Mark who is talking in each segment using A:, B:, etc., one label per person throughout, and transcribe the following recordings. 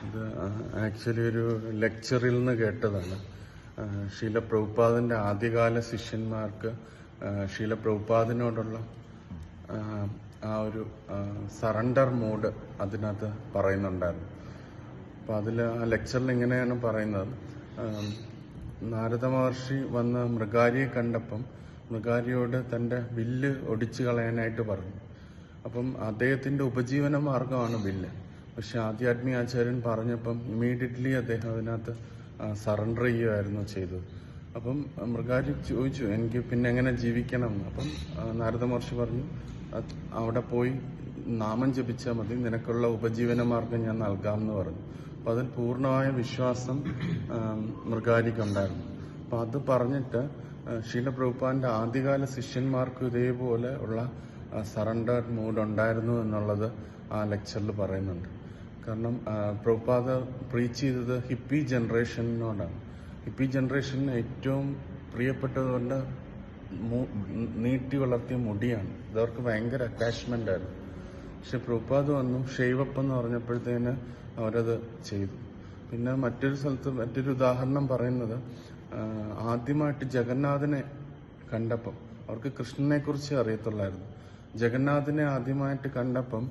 A: ഇത് ആക്ച്വലി ഒരു ലെക്ചറിൽ നിന്ന് കേട്ടതാണ്. ശീല പ്രഭുപാദിന്റെ ആദ്യകാല ശിഷ്യന്മാർക്ക് ശീല പ്രഭുപാദിനോടുള്ള ആ, ഒരു സറണ്ടർ മോഡ് അതിനകത്ത് പറയുന്നുണ്ടായിരുന്നു. അപ്പോൾ അതിൽ ആ ലെക്ചറിൽ ഇങ്ങനെയാണ് പറയുന്നത്. നാരദ മഹർഷി വന്ന് മൃഗാരിയെ കണ്ടപ്പം മൃഗാരിയോട് തന്റെ വില്ല് ഒടിച്ചു കളയാനായിട്ട് പറഞ്ഞു. അപ്പം അദ്ദേഹത്തിന്റെ ഉപജീവന മാർഗമാണ് വില്ല്. പക്ഷെ ആധ്യാത്മിക ആചാര്യൻ പറഞ്ഞപ്പം ഇമീഡിയറ്റ്ലി അദ്ദേഹം അതിനകത്ത് സറണ്ടർ ചെയ്യുമായിരുന്നു ചെയ്തത് അപ്പം മൃഗാരി ചോദിച്ചു എനിക്ക് പിന്നെ എങ്ങനെ ജീവിക്കണം? എന്ന് അപ്പം നാരദ മഹർഷി പറഞ്ഞു അവിടെ പോയി നാമം ജപിച്ചാൽ മതി നിനക്കുള്ള ഉപജീവന മാർഗം ഞാൻ നൽകാം എന്ന് പറഞ്ഞു. അപ്പം അതിൽ പൂർണമായ വിശ്വാസം മൃഗാരിക്കുണ്ടായിരുന്നു അപ്പം അത് പറഞ്ഞിട്ട് ആ, ശീല പ്രഭുപാന്റെ ആദ്യകാല ശിഷ്യന്മാർക്കും ഇതേപോലെ ഉള്ള സറണ്ടർ മൂഡ് ഉണ്ടായിരുന്നു എന്നുള്ളത് ആ ലെക്ചറിൽ പറയുന്നുണ്ട്. കാരണം പ്രഭുപാദ പ്രീച്ച് ചെയ്തത് ഹിപ്പി ജനറേഷനോടാണ് ഹിപ്പി ജനറേഷന് ഏറ്റവും പ്രിയപ്പെട്ടതുകൊണ്ട് നീട്ടി വളർത്തിയ മുടിയാണ്. ഇതവർക്ക് ഭയങ്കര അറ്റാച്ച്മെന്റ് ആയിരുന്നു. പക്ഷെ പ്രഭുപാദ് വന്നു ഷെയ്വപ്പ് എന്ന് പറഞ്ഞപ്പോഴത്തേന് അവരത് ചെയ്തു. പിന്നെ മറ്റൊരു സ്ഥലത്ത് മറ്റൊരു ഉദാഹരണം പറയുന്നത് ആദ്യമായിട്ട് ജഗന്നാഥനെ കണ്ടപ്പം അവർക്ക് കൃഷ്ണനെ കുറിച്ച് അറിയത്തുള്ളായിരുന്നു. ജഗന്നാഥനെ ആദ്യമായിട്ട് കണ്ടപ്പം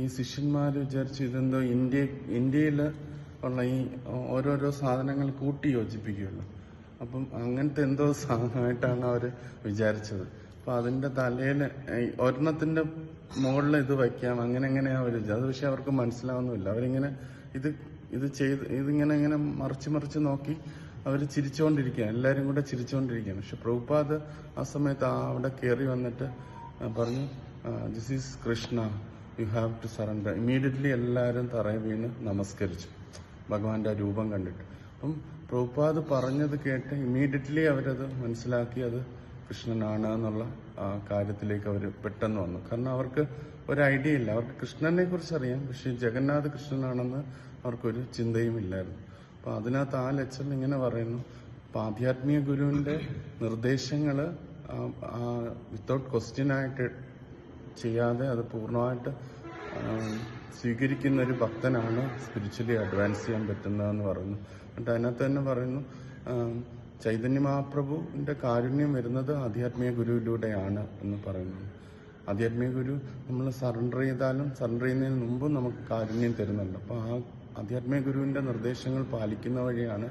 A: ഈ ശിഷ്യന്മാർ വിചാരിച്ചു ഇതെന്തോ ഇന്ത്യ ഇന്ത്യയിൽ ഉള്ള ഈ ഓരോരോ സാധനങ്ങൾ കൂട്ടി യോജിപ്പിക്കുകയുള്ളു. അപ്പം അങ്ങനത്തെ എന്തോ സാധനമായിട്ടാണ് അവർ വിചാരിച്ചത്. അപ്പം അതിന്റെ തലയിൽ ഒരെണ്ണത്തിന്റെ മുകളിൽ ഇത് വയ്ക്കാം അങ്ങനെ എങ്ങനെയാണ് അവർ അത് പക്ഷെ അവർക്ക് മനസ്സിലാവുന്നില്ല അവരിങ്ങനെ ഇത് ഇത് ചെയ്ത് ഇതിങ്ങനെ ഇങ്ങനെ മറിച്ച് മറിച്ച് നോക്കി അവർ ചിരിച്ചുകൊണ്ടിരിക്കുകയാണ് എല്ലാവരും കൂടെ ചിരിച്ചുകൊണ്ടിരിക്കുകയാണ് പക്ഷെ പ്രഭുപാദ് ആ സമയത്ത് ആ അവിടെ കയറി വന്നിട്ട് പറഞ്ഞു this is Krishna you have to surrender immediately എല്ലാവരും തറയിൽ വീണ് നമസ്കരിച്ചു. ഭഗവാന്റെ ആ രൂപം കണ്ടിട്ട്. അപ്പം പ്രഭുപാദ് പറഞ്ഞത് കേട്ട് ഇമ്മീഡിയറ്റ്ലി അവരത് മനസ്സിലാക്കി അത് കൃഷ്ണനാണ് എന്നുള്ള കാര്യത്തിലേക്ക് അവർ പെട്ടെന്ന് വന്നു. കാരണം അവർക്ക് ഒരു ഐഡിയ ഇല്ല. അവർക്ക് കൃഷ്ണനെ കുറിച്ച് അറിയാം. പക്ഷെ ജഗന്നാഥ് കൃഷ്ണനാണെന്ന് അവർക്കൊരു ചിന്തയും ഇല്ലായിരുന്നു. അപ്പൊ അതിനകത്ത് ആ ലക്ഷൻ ഇങ്ങനെ പറയുന്നു. അപ്പൊ ആധ്യാത്മിക ഗുരുവിന്റെ നിർദ്ദേശങ്ങൾ വിത്തൗട്ട് ക്വസ്റ്റ്യൻ ആയിട്ട് ചെയ്യാതെ അത് പൂർണമായിട്ട് സ്വീകരിക്കുന്ന ഒരു ഭക്തനാണ് സ്പിരിച്വലി അഡ്വാൻസ് ചെയ്യാൻ പറ്റുന്നതെന്ന് പറയുന്നു. എന്നിട്ട് അതിനകത്ത് തന്നെ പറയുന്നു ചൈതന്യ മഹാപ്രഭുവിന്റെ കാരുണ്യം വരുന്നത് ആധ്യാത്മിക ഗുരുവിലൂടെയാണ് എന്ന് പറയുന്നു. ആധ്യാത്മിക ഗുരു നമ്മൾ സറണ്ടർ ചെയ്താലും സറണ്ടർ ചെയ്യുന്നതിന് മുമ്പ് നമുക്ക് കാരുണ്യം തരുന്നുണ്ട്. അപ്പോൾ ആ ആധ്യാത്മിക ഗുരുവിന്റെ നിർദ്ദേശങ്ങൾ പാലിക്കുന്ന വഴിയാണ്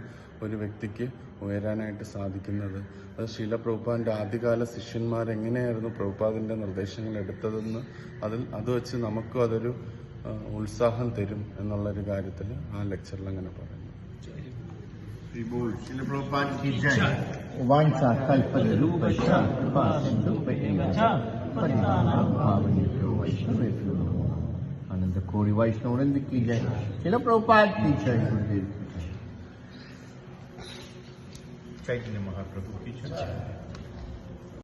A: ഒരു വ്യക്തിക്ക് ഉയരാനായിട്ട് സാധിക്കുന്നത്. അത് ശീല പ്രഭുപാദിന്റെ ആദ്യകാല ശിഷ്യന്മാർ എങ്ങനെയായിരുന്നു പ്രഭുപാദിന്റെ നിർദ്ദേശങ്ങൾ എടുത്തതെന്ന് അതിൽ അത് വെച്ച് നമുക്കും അതൊരു ഉത്സാഹം തരും എന്നുള്ളൊരു കാര്യത്തിൽ ആ ലെക്ചറിൽ അങ്ങനെ പറയുന്നു.
B: ശിലപ്രഭുപാൻ પરિત્રાણ પાવન્યો વૈષ્ણવેભ્યો નમઃ આનંદ કોરી વૈષ્ણવને કી જય. ચલો પ્રભુપાદ કી જય ગુરુદેવ ચૈતન્ય મહાપ્રભુ કી જય